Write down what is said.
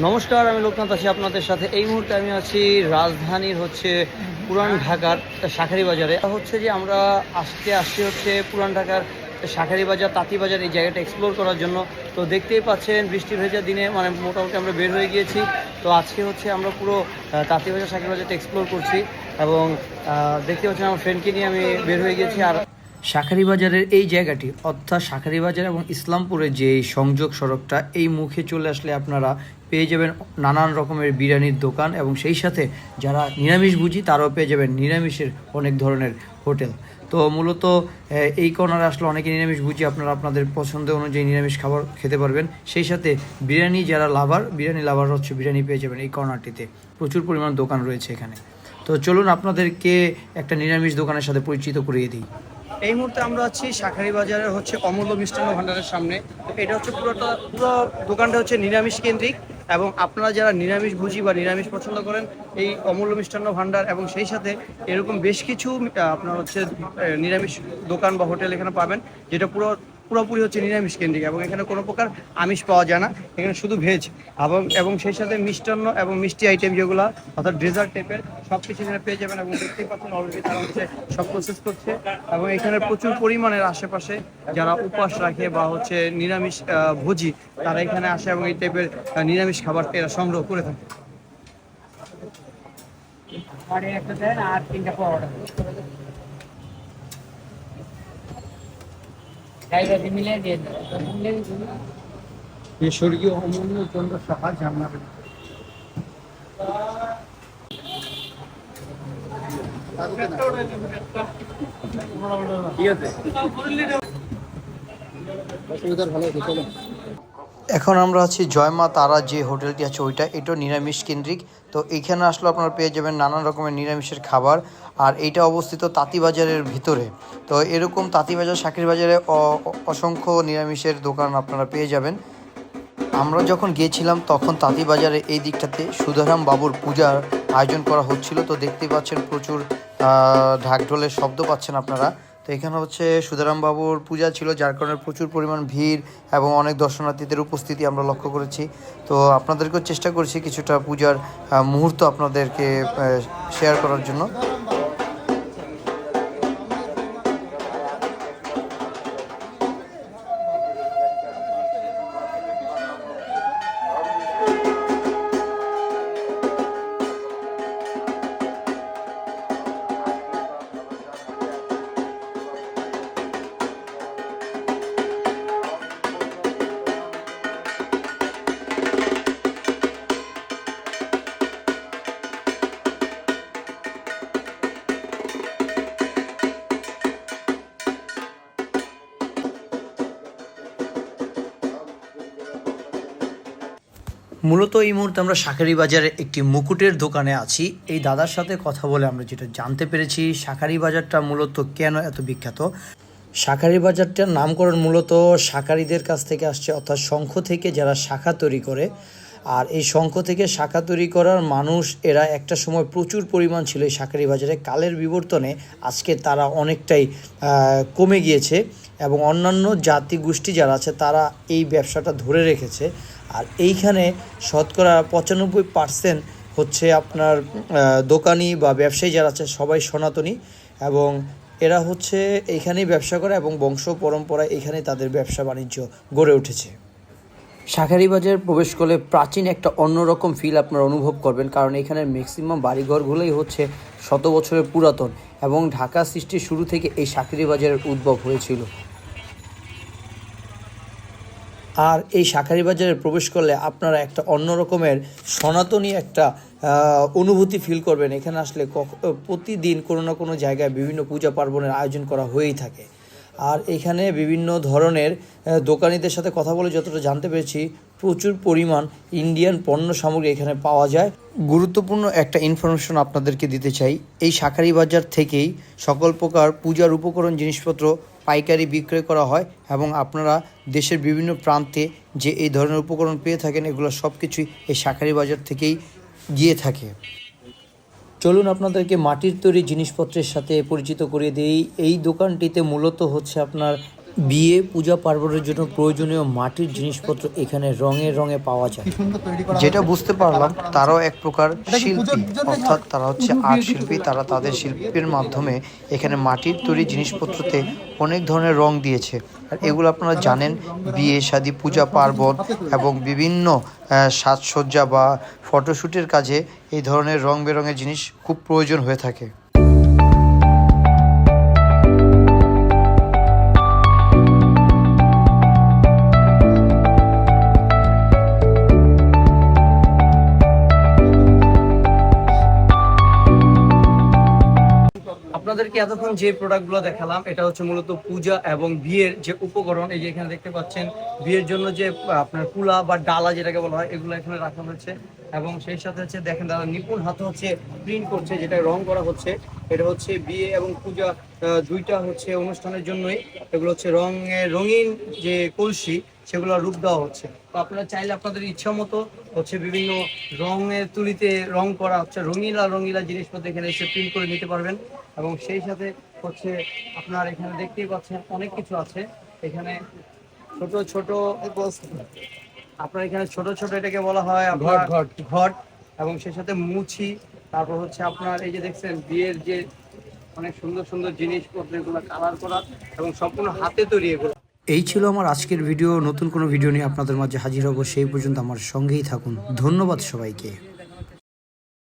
নমস্কার, আমি লোকনাথ আছি আপনাদের সাথে। এই মুহূর্তে আমি আছি রাজধানীর হচ্ছে পুরান ঢাকার শাখারি বাজারে। হচ্ছে যে আমরা আজকে আসছি হচ্ছে পুরান ঢাকার শাখারি বাজার, তাঁতি বাজার, এই জায়গাটা এক্সপ্লোর করার জন্য। তো দেখতেই পাচ্ছেন, বৃষ্টি ভেজা দিনে মানে মোটামুটি আমরা বের হয়ে গিয়েছি। তো আজকে হচ্ছে আমরা পুরো তাঁতি বাজার, শাখারি বাজারটা এক্সপ্লোর করছি এবং দেখতে পাচ্ছেন আমার ফ্রেন্ডকে নিয়ে আমি বের হয়ে গিয়েছি। আর শাখারি বাজারের এই জায়গাটি, অর্থাৎ শাখারি বাজার এবং ইসলামপুরের যে সংযোগ সড়কটা, এই মুখে চলে আসলে আপনারা পেয়ে যাবেন নানান রকমের বিরিয়ানির দোকান এবং সেই সাথে যারা নিরামিষ বুঝি তারাও পেয়ে যাবেন নিরামিষের অনেক ধরনের হোটেল। তো মূলত এই কর্নারে আসলে অনেকে নিরামিষ বুঝি আপনারা আপনাদের পছন্দ অনুযায়ী নিরামিষ খাবার খেতে পারবেন। সেই সাথে বিরিয়ানি যারা লাভার, বিরিয়ানি লাভার হচ্ছে বিরিয়ানি পেয়ে যাবেন এই কর্নারটিতে। প্রচুর পরিমাণ দোকান রয়েছে এখানে। তো চলুন আপনাদেরকে একটা নিরামিষ দোকানের সাথে পরিচিত করিয়ে দিই। এই মুহূর্তে আমরা আছি শাখারি বাজারের হচ্ছে অমূল্য মিষ্টান্ন ভান্ডারের সামনে। এটা হচ্ছে পুরোটা, পুরো দোকানটা হচ্ছে নিরামিষ কেন্দ্রিক এবং আপনারা যারা নিরামিষ ভুজি বা নিরামিষ পছন্দ করেন, এই অমূল্য মিষ্টান্ন ভান্ডার এবং সেই সাথে এরকম বেশ কিছু আপনার হচ্ছে নিরামিষ দোকান বা হোটেল এখানে পাবেন, যেটা পুরো পুরোপুরি হচ্ছে নিরামিষ কেন্দ্রিক এবং এখানে কোনো প্রকার আমিষ পাওয়া যায় না। এখানে শুধু ভেজ এবং এবং সেই সাথে মিষ্টান্ন এবং মিষ্টি আইটেম যেগুলো, অর্থাৎ ডেজার্ট টাইপের সব কিছু এখানে পেয়ে যাবেন এবং দেখতেই পাচ্ছেন অলরেডি তারা হচ্ছে সব প্রসেস করছে। এবং এখানে প্রচুর পরিমাণের আশেপাশে যারা উপাস রাখে বা হচ্ছে নিরামিষ ভোজি, তারা এখানে আসে এবং এই টাইপের নিরামিষ খাবার এরা সংগ্রহ করে থাকে। সাড়ে একটা দেন, আর তিনটা পরোটা ড্রাইভারকে মিলিয়ে দিয়ে দেন মিলিয়ে দিন। যে স্বর্গীয় অমূল্য চন্দ্র সাহা জামনাবে ঠিক আছে। এখন আমরা আছি জয়মা তারা যে হোটেলটি আছে ওইটা, এটাও নিরামিষ কেন্দ্রিক। তো এইখানে আসলে আপনারা পেয়ে যাবেন নানান রকমের নিরামিষের খাবার। আর এইটা অবস্থিত তাঁতিবাজারের ভিতরে। তো এরকম তাঁতিবাজার শাকির বাজারে অসংখ্য নিরামিষের দোকান আপনারা পেয়ে যাবেন। আমরা যখন গিয়েছিলাম তখন তাঁতিবাজারে এই দিকটাতে সুধারাম বাবুর পূজার আয়োজন করা হচ্ছিল। তো দেখতে পাচ্ছেন প্রচুর ঢাকঢোলের শব্দ পাচ্ছেন আপনারা। তো এখানে হচ্ছে সুধারাম বাবুর পূজা ছিল, যার কারণে প্রচুর পরিমাণ ভিড় এবং অনেক দর্শনার্থীদের উপস্থিতি আমরা লক্ষ্য করেছি। তো আপনাদেরকেও চেষ্টা করছি কিছুটা পূজার মুহূর্ত আপনাদেরকে শেয়ার করার জন্য। মূলত এই মুহূর্তে আমরা শাঁখারি বাজারে একটি মুকুটের দোকানে আছি। এই দাদার সাথে কথা বলে আমরা যেটা জানতে পেরেছি শাঁখারি বাজারটা মূলত কেন এত বিখ্যাত? শাঁখারি বাজারটার নামকরণ মূলত শাঁখারিদের কাছ থেকে আসছে, অর্থাৎ শঙ্খ থেকে যারা শাখা তৈরি করে আর এই শঙ্খ থেকে শাখা তৈরি করার মানুষ, এরা একটা সময় প্রচুর পরিমাণ ছিল এই শাঁখারি বাজারে। কালের বিবর্তনে আজকে তারা অনেকটাই কমে গিয়েছে এবং অন্যান্য জাতি গোষ্ঠী যারা আছে, তারা এই ব্যবসাটা ধরে রেখেছে। আর এইখানে শতকরা পঁচানব্বই পার্সেন্ট হচ্ছে আপনার দোকানি বা ব্যবসায়ী যারা আছে, সবাই সনাতনী এবং এরা হচ্ছে এইখানেই ব্যবসা করে এবং বংশ পরম্পরা এখানেই তাদের ব্যবসা বাণিজ্য গড়ে উঠেছে। শাখারি বাজার প্রবেশ করলে প্রাচীন একটা অন্যরকম ফিল আপনারা অনুভব করবেন, কারণ এখানের ম্যাক্সিমাম বাড়িঘরগুলোই হচ্ছে শত বছরের পুরাতন এবং ঢাকা সৃষ্টির শুরু থেকে এই শাখারি বাজারের উদ্ভব হয়েছিল। আর এই শাখারি বাজারে প্রবেশ করলে আপনারা একটা অন্য রকমের সনাতনী একটা অনুভূতি ফিল করবেন। এখানে আসলে প্রতিদিন কোনো না কোনো জায়গায় বিভিন্ন পূজা পার্বণের আয়োজন করা হয়েই থাকে। আর এখানে বিভিন্ন ধরনের দোকানিদের সাথে কথা বলে যতটা জানতে পেরেছি, প্রচুর পরিমাণ ইন্ডিয়ান পণ্য সামগ্রী এখানে পাওয়া যায়। গুরুত্বপূর্ণ একটা ইনফরমেশন আপনাদেরকে দিতে চাই, এই শাকারি বাজার থেকেই সকল প্রকার পূজার উপকরণ জিনিসপত্র পাইকারি বিক্রয় করা হয় এবং আপনারা দেশের বিভিন্ন প্রান্তে যে এই ধরনের উপকরণ পেয়ে থাকেন, এগুলো সব কিছুই এই শাকারি বাজার থেকেই গিয়ে থাকে। চলুন আপনাদেরকে মাটির তৈরি জিনিসপত্রের সাথে পরিচিত করিয়ে দিই। এই দোকানটিতে মূলত হচ্ছে আপনার বিয়ে পূজা পার্বণের জন্য প্রয়োজনীয় মাটির জিনিসপত্র এখানে রঙে রঙে পাওয়া যায়। যেটা বুঝতে পারলাম তারাও এক প্রকার শিল্পী। অর্থাৎ তারা হচ্ছে আর্ট শিল্পী তারা তাদের শিল্পের মাধ্যমে এখানে মাটির তৈরি জিনিসপত্রতে অনেক ধরনের রং দিয়েছে। আর এগুলো আপনারা জানেন বিয়ে শাদী পূজা পার্বণ এবং বিভিন্ন সাজসজ্জা বা ফটোশ্যুটের কাজে এই ধরনের রং বেরঙের জিনিস খুব প্রয়োজন হয়ে থাকে। আপনাদেরকে এতক্ষণ যে প্রোডাক্টগুলো দেখালাম, এটা হচ্ছে মূলত পূজা এবং বিয়ের যে উপকরণ। এই যে এখানে দেখতে পাচ্ছেন, বিয়ের জন্য যে আপনার কুলা বা ডালা যেটাকে বলা হয়, এগুলো এখানে রাখা হয়েছে। এবং সেই সাথে হচ্ছে, দেখেন দাদা, নিপুণ হাতে হচ্ছে প্রিন্ট করছে, যেটা রং করা হচ্ছে। এটা হচ্ছে বিয়ে এবং পূজা দুইটা হচ্ছে অনুষ্ঠানের জন্যই। এগুলো হচ্ছে রঙের রঙিন যে কলসি, সেগুলো রূপ দেওয়া হচ্ছে। তো আপনারা চাইলে আপনাদের ইচ্ছা মতো হচ্ছে বিভিন্ন রঙের তুলিতে রং করা, হচ্ছে রঙিলা রঙিলা জিনিসপত্র এখানে এসে প্রিন্ট করে নিতে পারবেন। এবং সেই সাথে হচ্ছে আপনার এখানে দেখতেই পাচ্ছেন অনেক কিছু আছে। এখানে ছোট ছোট আপনার এখানে ছোট ছোট এটাকে বলা হয় আপনার ঘট। ঘট এবং সেই সাথে মুছি তারপর হচ্ছে আপনার এই যে দেখছেন বিয়ের যে অনেক সুন্দর সুন্দর জিনিসপত্র এগুলো কালার করা এবং সম্পূর্ণ হাতে তৈরি এগুলো। এই ছিল আমার আজকের ভিডিও। নতুন কোনো ভিডিও নিয়ে আপনাদের মাঝে হাজির হব। সেই পর্যন্ত আমার সঙ্গেই থাকুন। ধন্যবাদ সবাইকে।